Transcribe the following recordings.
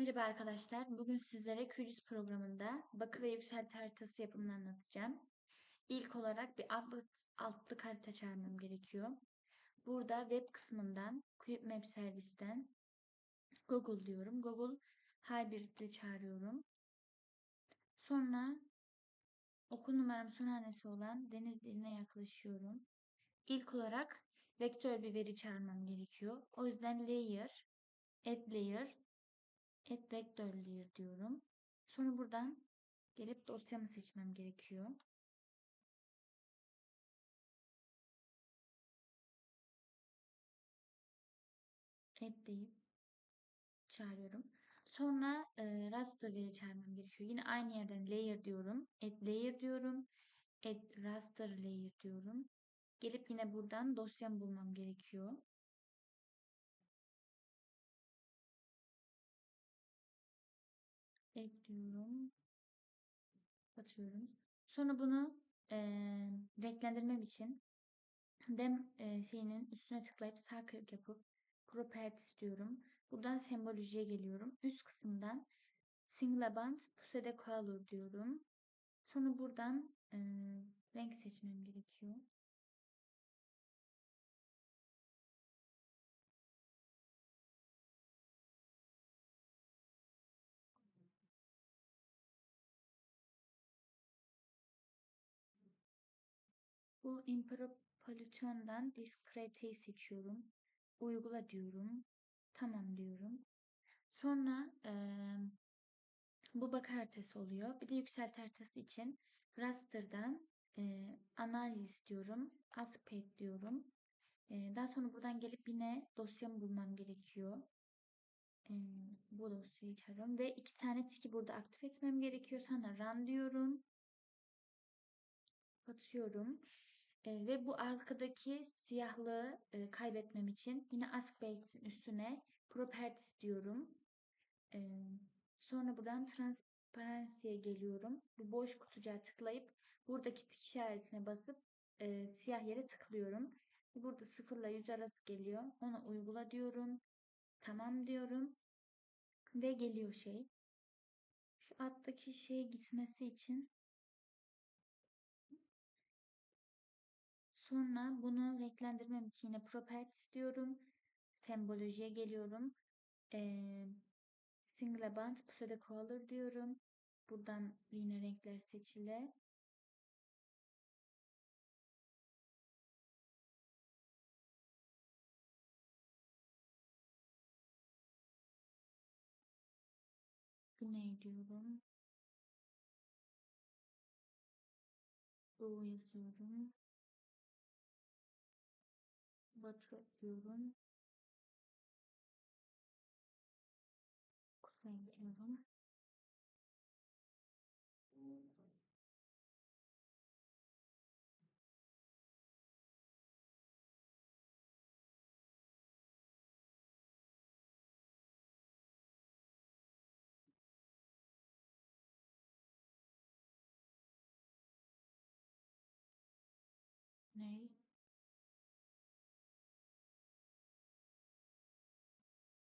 Merhaba arkadaşlar. Bugün sizlere QGIS programında bakı ve yükselti haritası yapımını anlatacağım. İlk olarak bir altlık, altlık harita çağırmam gerekiyor. Burada web kısmından Cube Map servisten Google diyorum. Google Hybrid'i çağırıyorum. Sonra okul numaram son hanesi olan deniz diline yaklaşıyorum. İlk olarak vektör bir veri çağırmam gerekiyor. O yüzden layer, add layer add vector layer diyorum. Sonra buradan gelip dosyamı seçmem gerekiyor. Add deyip çağırıyorum. Sonra e, raster veri çağırmam gerekiyor. Yine aynı yerden layer diyorum. Add layer diyorum. Add raster layer diyorum. Gelip yine buradan dosyamı bulmam gerekiyor. Ekliyorum. Atıyorum. Sonra bunu e, renklendirmem için dem e, şeyinin üstüne tıklayıp sağ klik yapıp properties diyorum. Buradan sembolojiye geliyorum. Üst kısımdan single band puse de color diyorum. Sonra buradan e, renk seçmem gerekiyor. Bu Impropoliton'dan Discrete'yi seçiyorum. Uygula diyorum. Tamam diyorum. Sonra e, bu bak haritası oluyor. Bir de yükselti haritası için raster'dan e, analiz diyorum. Aspect diyorum. E, daha sonra buradan gelip yine dosyamı bulmam gerekiyor. E, bu dosyayı çağırıyorum. Ve iki tane tiki burada aktif etmem gerekiyor. Sonra run diyorum. Kapatıyorum. E, ve bu arkadaki siyahlığı e, kaybetmem için yine Aspect'in üstüne Properties diyorum. E, sonra buradan Transparency'ye geliyorum. Bu boş kutucuğa tıklayıp buradaki tik işaretine basıp e, siyah yere tıklıyorum. Burada sıfırla yüz arası geliyor. Onu uygula diyorum. Tamam diyorum. Ve geliyor şey. Şu alttaki şeye gitmesi için Sonra bunu renklendirmem için yine properties diyorum. Sembolojiye geliyorum. Ee, single band pseudo color diyorum. Buradan yine renkler seçile. Güney diyorum. Doğu yazıyorum. Batı diyorum. Kuzey diyorum. Ney?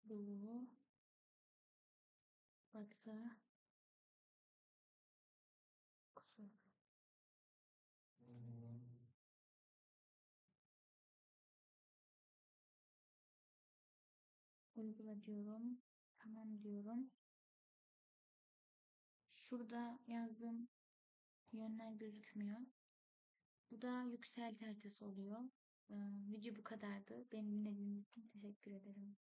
Doğu, Batı, Kuzey. Uygula diyorum. Tamam diyorum. Şurada yazdığım yönler gözükmüyor. Bu da yükselti haritası oluyor. Ee, video bu kadardı. Beni dinlediğiniz için teşekkür ederim.